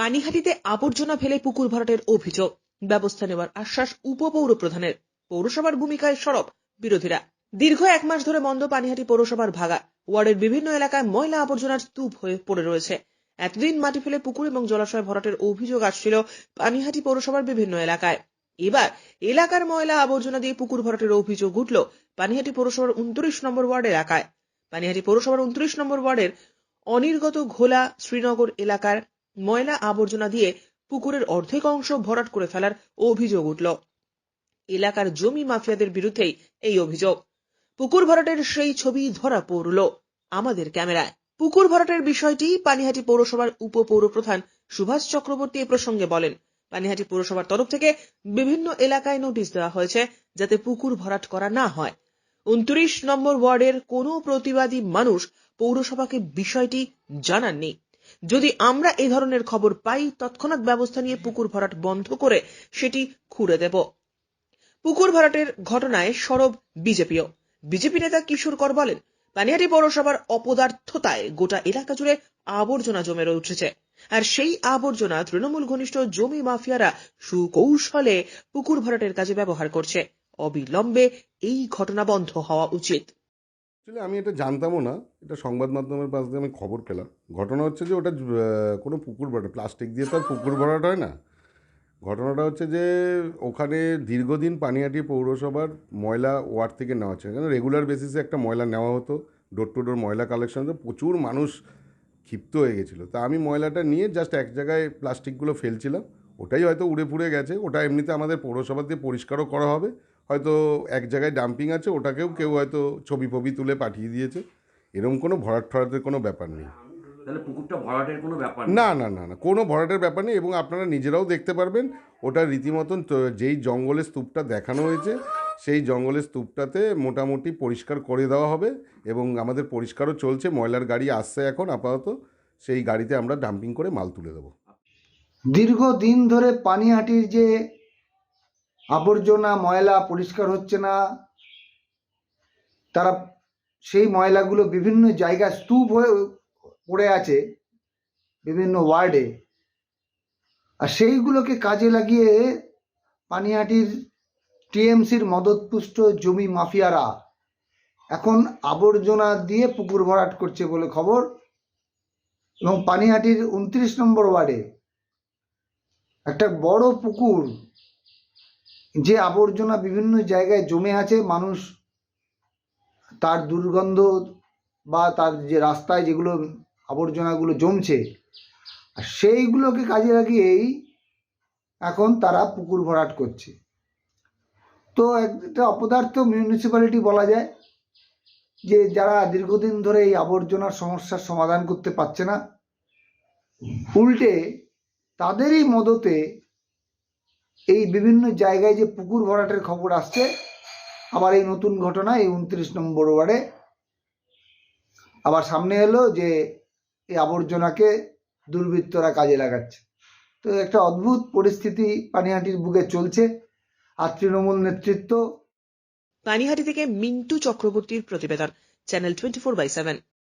পানিহাটিতে আবর্জনা ফেলে পুকুর ভরাটের অভিযোগ। ব্যবস্থা নেওয়ার আশ্বাস উপপৌর প্রধানের পৌরসভার ভূমিকায় সরব বিরোধীরা। দীর্ঘ এক মাস ধরে মন্দ পানিহাটি পৌরসভার ভাগা। ওয়ার্ডের বিভিন্ন এলাকায় ময়লা আবর্জনার স্তূপ হয়ে পড়ে রয়েছে। এতদিন মাটি ফেলে পুকুর এবং জলাশয় ভরাটের অভিযোগ আসছিল পানিহাটি পৌরসভার বিভিন্ন এলাকায়। এবার এলাকার ময়লা আবর্জনা দিয়ে পুকুর ভরাটের অভিযোগ উঠল পানিহাটি পৌরসভার উনত্রিশ নম্বর ওয়ার্ড এলাকায়। পানিহাটি পৌরসভার উনত্রিশ নম্বর ওয়ার্ডের অনির্গত ঘোলা শ্রীনগর এলাকার ময়লা আবর্জনা দিয়ে পুকুরের অর্ধেক অংশ ভরাট করে ফেলার অভিযোগ উঠল। এলাকার জমি মাফিয়াদের বিরুদ্ধেই এই অভিযোগ। পুকুর ভরাটের সেই ছবি ধরা পড়ল আমাদের ক্যামেরায়। পুকুর ভরাটের বিষয়টি পানিহাটি পৌরসভার উপপৌর প্রধান সুভাষ চক্রবর্তী এ প্রসঙ্গে বলেন। পানিহাটি পৌরসভার তরফ থেকে বিভিন্ন এলাকায় নোটিশ দেওয়া হয়েছে যাতে পুকুর ভরাট করা না হয়। উনত্রিশ নম্বর ওয়ার্ডের কোনো প্রতিবাদী মানুষ পৌরসভাকে বিষয়টি জানাননি। যদি আমরা এই ধরনের খবর পাই, তৎক্ষণাৎ ব্যবস্থা নিয়ে পুকুর ভরাট বন্ধ করে সেটি খুঁড়ে দেব। পুকুর ভরাটের ঘটনায় সরব বিজেপিও। বিজেপি নেতা কিশোর কর বলেন, পানিহাটি পৌরসভার অপদার্থতায় গোটা এলাকা জুড়ে আবর্জনা জমে উঠেছে। আর সেই আবর্জনা তৃণমূল ঘনিষ্ঠ জমি মাফিয়ারা সুকৌশলে পুকুর ভরাটের কাজে ব্যবহার করছে। অবিলম্বে এই ঘটনা বন্ধ হওয়া উচিত। অ্যাকচুয়ালি আমি এটা জানতামও না। এটা সংবাদ মাধ্যমের পাশ দিয়ে আমি খবর পেলাম। ঘটনা হচ্ছে যে ওটা কোনো পুকুর ভরাট প্লাস্টিক দিয়ে তো আর পুকুর ভরাট হয় না। ঘটনাটা হচ্ছে যে ওখানে দীর্ঘদিন পানিহাটি পৌরসভার ময়লা ওয়ার্ড থেকে নেওয়া হচ্ছে। কেন রেগুলার বেসিসে একটা ময়লা নেওয়া হতো ডোর টু ডোর ময়লা কালেকশন প্রচুর মানুষ ক্ষিপ্ত হয়ে গেছিল। তা আমি ময়লাটা নিয়ে জাস্ট এক জায়গায় প্লাস্টিকগুলো ফেলছিলাম। ওটাই হয়তো উড়ে ফুড়ে গেছে। ওটা এমনিতে আমাদের পৌরসভা দিয়ে পরিষ্কারও করা হবে। হয়তো এক জায়গায় ডাম্পিং আছে ওটাকেও কেউ হয়তো ছবি ফবি তুলে পাঠিয়ে দিয়েছে। এরকম কোনো ভরাট ফরাটের কোনো ব্যাপার নেই। তাহলে পুকুরটা ভরাটের কোনো ব্যাপার নেই? না না না না কোনো ভরাটের ব্যাপার নেই এবং আপনারা নিজেরাও দেখতে পারবেন ওটা রীতিমতন তো- যেই জঙ্গলের স্তূপটা দেখানো হয়েছে সেই জঙ্গলের স্তূপটাতে মোটামুটি পরিষ্কার করে দেওয়া হবে এবং আমাদের পরিষ্কারও চলছে ময়লার গাড়ি আসছে এখন আপাতত সেই গাড়িতে আমরা ডাম্পিং করে মাল তুলে দেবো। দীর্ঘদিন ধরে পানিহাটির যে আবর্জনা, ময়লা পরিষ্কার হচ্ছে না। তারা সেই ময়লাগুলো বিভিন্ন জায়গায় স্তূপ হয়ে পড়ে আছে বিভিন্ন ওয়ার্ডে। আর সেইগুলোকে কাজে লাগিয়ে পানিহাটির টিএমসির মদতপুষ্ট জমি মাফিয়ারা এখন আবর্জনা দিয়ে পুকুর ভরাট করছে বলে খবর। এবং পানিহাটির উনত্রিশ নম্বর ওয়ার্ডে একটা বড় পুকুর যে আবর্জনা বিভিন্ন জায়গায় জমে আছে, মানুষ তার দুর্গন্ধ বা তার যে রাস্তায় যেগুলো আবর্জনাগুলো জমছে, আর সেইগুলোকে কাজে লাগিয়েই এখন তারা পুকুর ভরাট করছে। তো একটা অপদার্থ মিউনিসিপ্যালিটি বলা যায়, যে যারা দীর্ঘদিন ধরে এই আবর্জনার সমস্যার সমাধান করতে পারছে না, উল্টে তাদেরই মদতে এই বিভিন্ন জায়গায় যে পুকুর ভরাটের খবর আসছে আবার এই নতুন ঘটনা, এই উনত্রিশ নম্বর ওয়ার্ডে। আবার সামনে এলো যে এই আবর্জনাকে দুর্বৃত্তরা কাজে লাগাচ্ছে। তো একটা অদ্ভুত পরিস্থিতি পানিহাটির বুকে চলছে, আর তৃণমূল নেতৃত্ব পানিহাটি থেকে মিন্টু চক্রবর্তীর প্রতিবেদন, channel twenty four by seven.